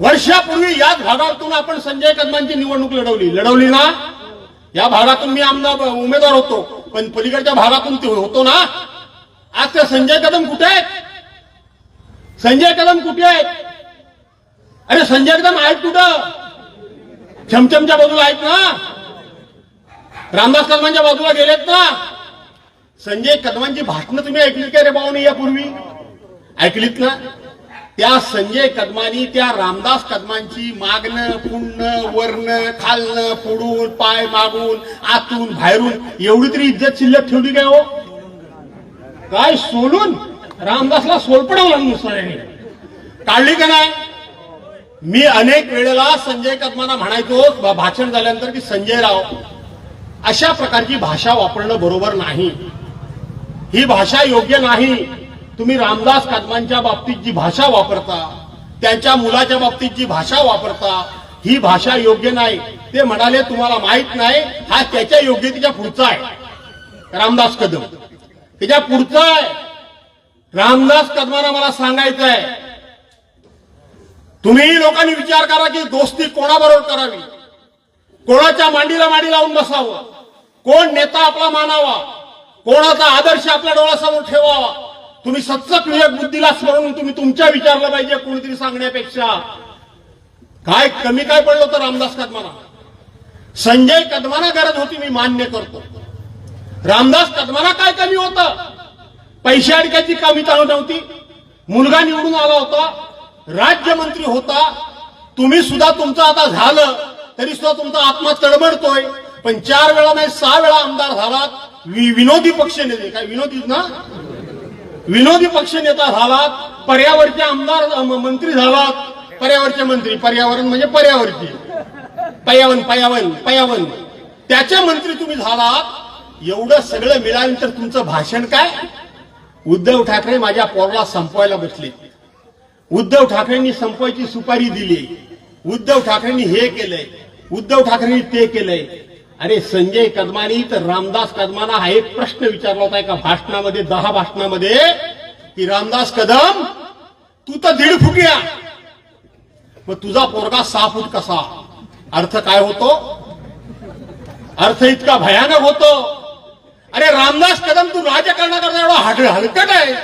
वर्षापूर्वी याच भागातून आपण संजय कदमांची निवडणूक लढवली. लढवली ना? या भागातून मी आमदार उमेदवार होतो. पण पलीकडच्या भागातून ते होतो ना? आज ते संजय कदम कुठे आहेत? संजय कदम कुठे आहेत? अरे संजय कदम आहेत कुठं? छमछमच्या बाजूला आहेत ना? रामदास कदमांच्या बाजूला गेलेत ना? संजय कदमांची भाषणं तुम्ही ऐकली का रे भाऊनी यापूर्वी ऐकलीत ना? त्या संजय कदमानी त्या रामदास कदमांची मागणं पुणं वर्ण खालणं पुडून पाय मागून आतून बाहेरून एवढी तरी इज्जत शिल्लक ठेवली काय हो? काय सोलून? रामदासला सोलपडवलं नुसऱ्याने काढली का नाही? मी अनेक वेळेला संजय कदमांना म्हणायचो भाषण झाल्यानंतर की संजय राव अशा प्रकारची भाषा वापरणं बरोबर नाही. ही भाषा योग्य नाही. तुम्ही रामदास कदमांच्या बाबतीत जी भाषा वापरता त्यांच्या मुलाच्या बाबतीत जी भाषा वापरता ही भाषा योग्य नाही. ते म्हणाले तुम्हाला माहीत नाही हा त्याच्या योग्यतेच्या पुढचा आहे. रामदास कदम. त्याच्या पुढचा आहे. रामदास कदमांना मला सांगायचं आहे तुम्ही लोकांनी विचार करा की दोस्ती कोणाबरोबर करावी? कोणाच्या मांडीला मांडी लावून बसावं? कोण नेता आपला मानावा? कोणाचा आदर्श आपल्या डोळ्यासमोर ठेवावा? तुम्ही सत्सक विवेक बुद्धीला स्मरून तुम्ही तुमच्या विचारलं पाहिजे कोणीतरी सांगण्यापेक्षा. काय कमी काय पडलं होतं रामदास कदमाना संजय कदमाना गरज होती मी मान्य करतो. रामदास कदमाना काय कमी होतं? पैसे अडक्याची कमी चालू नव्हती. मुलगा निवडून आला होता राज्यमंत्री होता. तुम्ही सुद्धा तुमचं आता झालं तरी सुद्धा तुमचा आत्मा तडबडतोय पण चार वेळा नाही सहा वेळा आमदार झालात. विनोदी पक्ष नेते. काय विनोदीच ना? विनोदी पक्ष नेता झालात पर्यावरचे आमदार मंत्री झालात. पर्यावरचे मंत्री पर्यावरण म्हणजे पर्यावरती. पयावन पयावन पयावन. त्याचे मंत्री तुम्ही झालात. एवढं सगळं मिळाल्यानंतर तुमचं भाषण काय? उद्धव ठाकरे माझ्या पोराला संपवायला बसले. उद्धव ठाकरेंनी संपवायची सुपारी दिली. उद्धव ठाकरेंनी हे केलंय. उद्धव ठाकरेंनी ते केलंय. अरे संजय कदमानी तर रामदास कदमाना हा एक प्रश्न विचारला होता एका भाषणामध्ये दहा भाषणामध्ये. की रामदास कदम तू तर दीड फुटिया मग तुझा पोरगा सहा फूट कसा? अर्थ काय होतो? अर्थ इतका भयानक होतो. अरे रामदास कदम तू राजकारणाकरता एवढा हड हलकट आहे.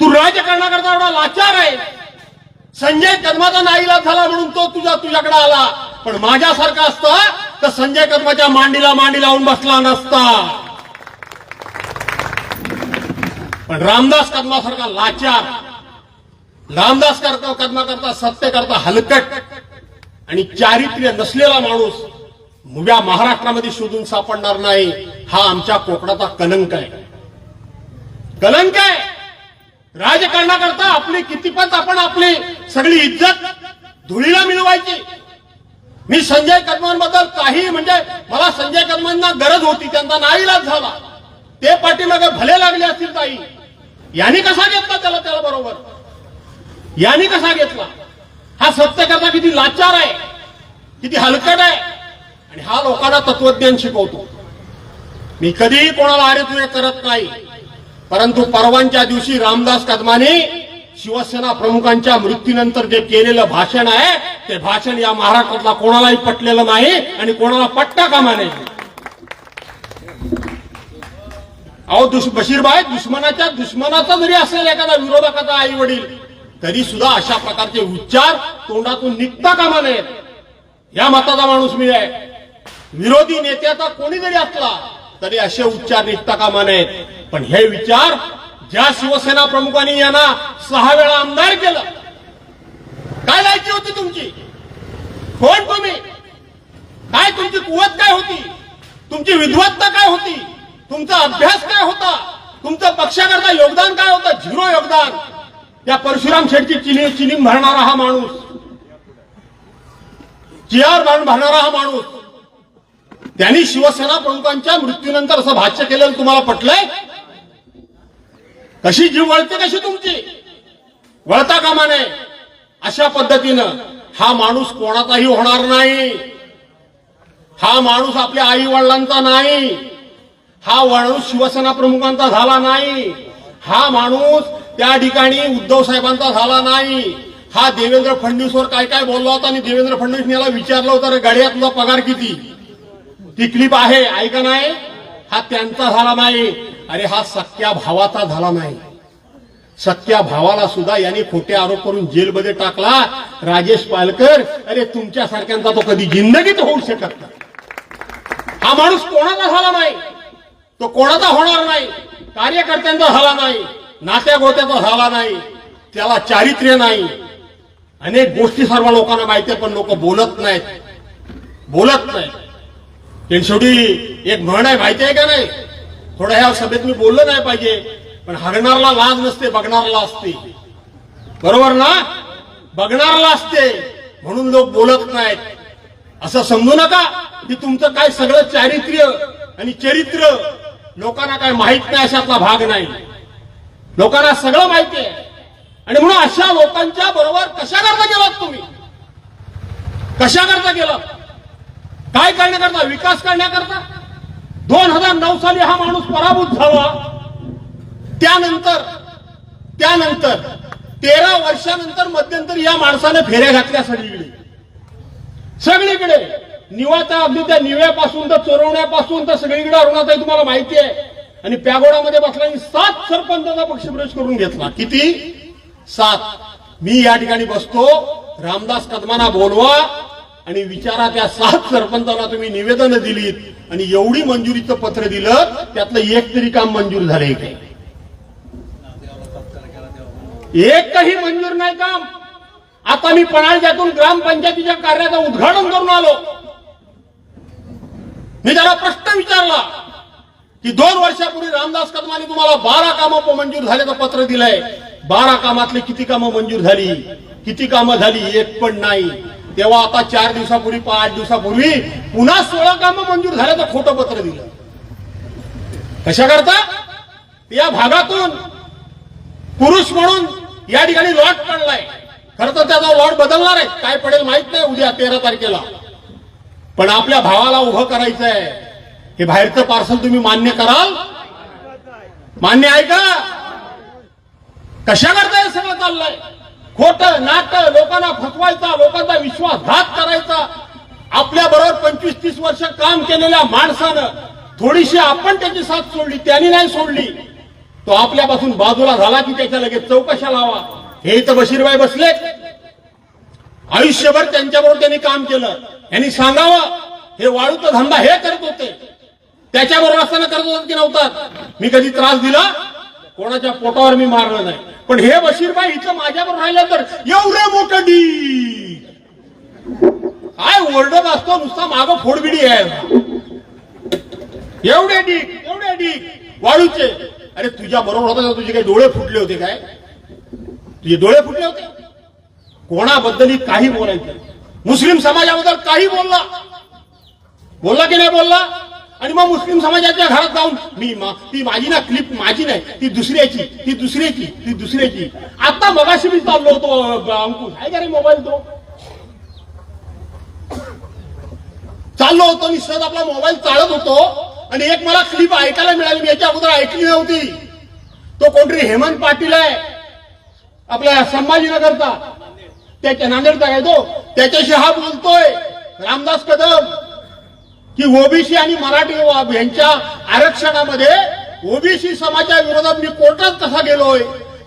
तू राजकारणाकरता एवढा लाचार आहे. संजय कदमाचा नाईला झाला म्हणून तो तुझा तुझ्याकडे आला. पण माझ्यासारखा असता तर संजय कदमाच्या मांडीला मांडी लावून बसला नसता. पण रामदास कदमासारखा लाचार रामदास करता कदमा करता सत्य करता हलकट आणि चारित्र्य नसलेला माणूस मुव्या महाराष्ट्रामध्ये शोधून सापडणार नाही हा आमच्या कोकणाचा कलंक आहे. कलंक आहे! राजकारणाकरता आपली कितीपत आपण आपली सगळी इज्जत धुळीला मिळवायची. मी संजय कदमांबद्दल काही म्हणजे मला संजय कदमांना गरज होती त्यांचा नाईलाज झाला. ते पाठीमागे भले लागले असतील ताई. यांनी कसा घेतला त्याला त्याला बरोबर? यांनी कसा घेतला? हा सत्य करता किती लाचार आहे किती हलकट आहे आणि हा लोकांना तत्वज्ञान शिकवतो मी कधीही कोणाला आरे करत नाही परंतु परवांच्या दिवशी रामदास कदमाने शिवसेना प्रमुखांच्या मृत्यूनंतर जे केलेलं भाषण आहे ते भाषण या महाराष्ट्रातला कोणालाही पटलेलं नाही आणि कोणाला पट्टा कामा नाही अहो दुश बशीरबाई दुश्मनाच्या दुश्मनाचा जरी असेल एखादा विरोधकाचा आई वडील तरी सुद्धा अशा प्रकारचे उच्चार तोंडातून निघता कामा नयेत या मताचा माणूस मी आहे. विरोधी नेत्याचा कोणी जरी असला तरी असे उच्चार निघता कामा नयेत. पण हे विचार ज्या शिवसेना प्रमुखांनी यांना सहा वेळा आमदार केलं काय लायकी होती तुमची? कोण तुम्ही? काय तुमची कुवत काय होती? तुमची विद्वत्ता काय होती? तुमचा अभ्यास काय होता? तुमचं पक्षाकरता योगदान काय होतं? झिरो योगदान. या परशुराम शेठची चिनी चिनी भरणारा हा माणूस. चियार बांध भरणारा हा माणूस. त्यांनी शिवसेना प्रमुखांच्या मृत्यूनंतर असं भाष्य केलेलं तुम्हाला पटलंय? कशी जीव वळते कशी तुमची? वळता कामा नये. अशा पद्धतीनं हा माणूस कोणाचाही होणार नाही. हा माणूस आपल्या आई वडिलांचा नाही. हा माणूस शिवसेना प्रमुखांचा झाला नाही. हा माणूस त्या ठिकाणी उद्धव साहेबांचा झाला नाही. हा देवेंद्र फडणवीसवर काय काय बोलला होता आणि देवेंद्र फडणवीस याला विचारलं होतं रे गाड्या तुझा पगार किती? ती क्लिप आहे ऐका नाही. हा त्यांचा झाला नाही. अरे हा सख्या भावाचा झाला नाही. सख्या भावाला सुद्धा यांनी खोटे आरोप करून जेलमध्ये टाकला. राजेश पालकर अरे तुमच्या सारख्यांचा तो कधी जिंदगीत होऊ शकत नाही. हा माणूस कोणाचा झाला नाही? तो कोणाचा होणार नाही? कार्यकर्त्यांचा झाला नाही. नात्या गोत्याचा झाला नाही. त्याला चारित्र्य नाही. अनेक गोष्टी सर्व लोकांना माहिती आहे पण लोक बोलत नाहीत. बोलत नाहीत. शेवटी एक म्हण आहे माहिती आहे का नाही? थोडं ह्या सभेत मी बोललं नाही पाहिजे पण हगणारला लाज नसते बघणारला असते. बरोबर ना? बघणारला असते म्हणून लोक बोलत नाहीत. असं समजू नका की तुमचं काय सगळं चारित्र्य आणि चरित्र लोकांना काय माहीत नाही अशातला भाग नाही. लोकांना सगळं माहिती आहे. आणि म्हणून अशा लोकांच्या बरोबर कशा करता गेलात तुम्ही? कशा करता गेलात? काय करण्याकरता? विकास करण्याकरता? हजार नऊ साली हा माणूस पराभूत झाला. त्यानंतर त्यानंतर तेरा वर्षानंतर मध्यंतरी या माणसाने फेऱ्या घातल्या सगळीकडे. सगळीकडे. निवाचा अगदी त्या निव्यापासून तर चोरवण्यापासून तर सगळीकडे अरुणाताई तुम्हाला माहिती आहे. आणि पॅगोडामध्ये बसल्याने सात सरपंचाचा पक्षप्रवेश करून घेतला. किती? सात. मी या ठिकाणी बसतो. रामदास कदमाना बोलवा. आणि विचारा त्या सात सरपंचांना तुम्ही निवेदन दिलीत आणि एवढी मंजुरीचं पत्र दिलं त्यातलं एक तरी काम मंजूर झालंय काय काही मंजूर नाही काम. आता मी पणाळ्यातून ग्रामपंचायतीच्या कार्याचं उद्घाटन करून आलो. मी त्याला प्रश्न विचारला की दोन वर्षापूर्वी रामदास कदमाने तुम्हाला बारा कामं मंजूर झाल्याचं पत्र दिलंय. बारा कामातले किती कामं मंजूर झाली? किती कामं झाली? एक पण नाही. तेव्हा आता चार दिवसापूर्वी पाच दिवसापूर्वी पुन्हा सोळा कामं मंजूर झाल्याचं खोटं पत्र दिलं. कशा करता? या भागातून पुरुष म्हणून या ठिकाणी लॉट पडलाय. खरं तर त्याचा लॉट बदलणार आहे. काय पडेल माहीत नाही उद्या तेरा तारखेला. पण आपल्या भावाला उभं करायचं आहे हे बाहेरचं पार्सल तुम्ही मान्य कराल? मान्य आहे का? कशा करता हे सगळं चाललंय? खोट नाट लोकांना फसवायचा लोकांचा विश्वासघात करायचा. आपल्या बरोबर पंचवीस तीस वर्ष काम केलेल्या माणसानं थोडीशी आपण त्याची साथ सोडली त्यांनी नाही सोडली तो आपल्यापासून बाजूला झाला की त्याच्या लगेच चौकशा लावा. हे इथं बशीरबाई बसले. आयुष्यभर त्यांच्याबरोबर त्यांनी काम केलं. यांनी सांगावं हे वाळूचा धंदा हे करत होते. त्याच्याबरोबर असताना करत होतात की नव्हतात मी कधी त्रास दिला? कोणाच्या पोटावर मी मारलं नाही. पण हे बशीरबाई इथं माझ्यावर राहिलं तर एवढं मोठं डी काय ओरडत असतो नुसता मागं फोडबिडी आहे. एवढे डीक एवढे डीक वाळूचे. अरे तुझ्या बरोबर होता तुझे काही डोळे फुटले होते काय? तुझे डोळे फुटले होते? कोणाबद्दल काही बोलायचं मुस्लिम समाजाबद्दल काही बोलला. बोलला की नाही बोलला? आणि मग मुस्लिम समाजाच्या घरात जाऊन मी मा- ती माझी ना क्लिप माझी नाही ती दुसऱ्याची ती दुसऱ्याची ती दुसऱ्याची. आता मगाशी मी चाललो होतो अंकुश. आहे का रे मोबाईल तो? चाललो होतो मी सहज आपला मोबाईल चालत होतो. आणि एक मला क्लिप ऐकायला मिळाली मी याच्या अगोदर ऐकली नव्हती. तो कोणतरी हेमंत पाटील आहे. आपल्या संभाजीनगरचा. त्याच्या नांदेडचा आहे तो. त्याच्याशी हा बोलतोय. रामदास कदम. की ओबीसी आणि मराठी यांच्या आरक्षणामध्ये ओबीसी समाजा विरोधात मी कोर्टात कसा गेलोय?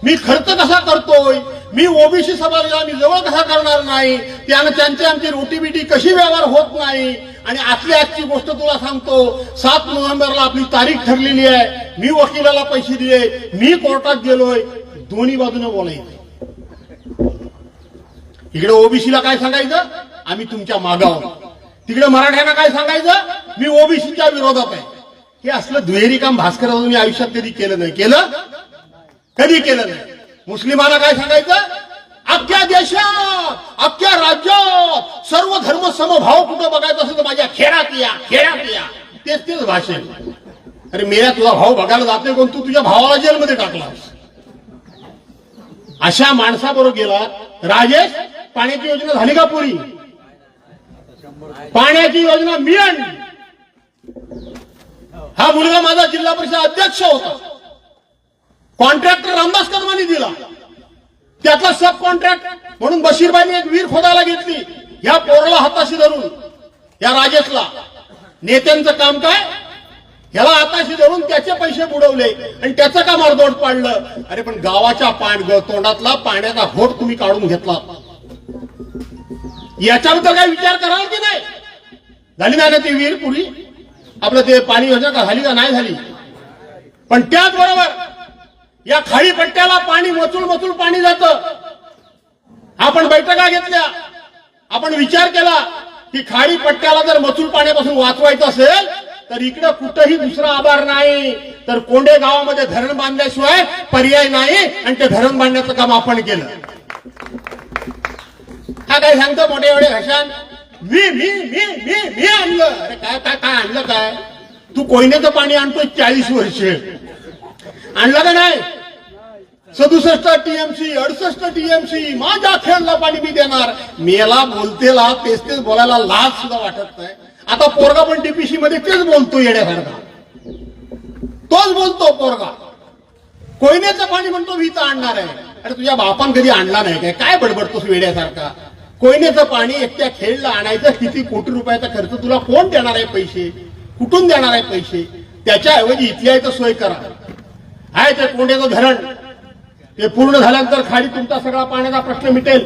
मी खर्च कसा करतोय? मी ओबीसी समाजाला मी जवळ कसा करणार नाही? त्यानं त्यांची आमची रोटीबिटी कशी व्यवहार होत नाही? आणि आजली आजची गोष्ट तुला सांगतो सात नोव्हेंबरला आपली तारीख ठरलेली आहे. मी वकिलाला पैसे दिले मी कोर्टात गेलोय. दोन्ही बाजूने बोलायचं. इकडे ओबीसीला काय सांगायचं? आम्ही तुमच्या मागावर. तिकडे मराठ्यांना काय सांगायचं? मी ओबीसीच्या विरोधात आहे. हे असलं दुहेरी काम भास्कर मी आयुष्यात कधी केलं नाही. केलं? कधी केलं नाही? मुस्लिमांना काय सांगायचं? अख्ख्या देशात अख्ख्या राज्यात सर्व धर्म समभाव कुठं बघायचं असेल तर माझ्या खेळात या खेळात या. तेच तेच भाषण. अरे मेरा तुझा भाऊ बघायला जात नाही कोण? तू तुझ्या भावाला जेलमध्ये टाकलास अशा माणसाबरोबर गेला. राजेश पाण्याची योजना झाली का पुरी? पाण्याची योजना मी आणली हा मुलगा माझा जिल्हा परिषद अध्यक्ष होता. कॉन्ट्रॅक्टर रामदास कदमांनी दिला. त्यातला सब कॉन्ट्रॅक्ट म्हणून बशीरबाईने एक वीर खोदायला घेतली. या पोरला हाताशी धरून या राजेशला. नेत्यांचं काम काय? ह्याला हाताशी धरून त्याचे पैसे बुडवले आणि त्याचं काम अर्धवट पाडलं? अरे पण गावाच्या पाण तोंडातला पाण्याचा घोट तुम्ही काढून घेतला. याच्याबद्दल काय विचार कराल की नाही? झाली नाही ना ती विहीर पुरी? आपलं ते पाणी योजना का? झाली का? नाही झाली? पण त्याचबरोबर या खाडी पट्ट्याला पाणी मचूल मचूल पाणी जातं. आपण बैठका घेतल्या. आपण विचार केला की खाडी पट्ट्याला जर मचूल पाण्यापासून वाचवायचं असेल तर इकडं कुठंही दुसरा आभार नाही. तर कोंडे गावामध्ये धरण बांधल्याशिवाय पर्याय नाही. आणि ते धरण बांधण्याचं काम आपण केलं. हा काय सांगतो मोठे एवढे घशान मी मी मी मी मी आणलं. अरे काय काय काय आणलं काय? तू कोयनेचं पाणी आणतोय चाळीस वर्षे. आणलं का नाही? सदुसष्ट टीएमसी अडसष्ट टीएमसी माझ्या खेळला पाणी मी देणार. मेला बोलतेला तेच तेच बोलायला लाज सुद्धा वाटत नाही. आता पोरगा पण टीपीसी मध्ये तेच बोलतो येण्यासारखा तोच बोलतो पोरगा. कोयनेचं पाणी म्हणतो मी तर आणणार आहे. अरे तुझ्या बापान कधी आणला नाही काय? काय बडबडतोस वेड्यासारखा? कोयनेचं पाणी एकट्या खेळला आणायचं किती कोटी रुपयाचा खर्च तुला कोण देणार आहे पैसे? कुठून देणार आहे पैसे? त्याच्याऐवजी इथल्या इथं सोय करा. आहे ते कोंड्याचं धरण. ते पूर्ण झाल्यानंतर खाली तुमचा सगळा पाण्याचा प्रश्न मिटेल.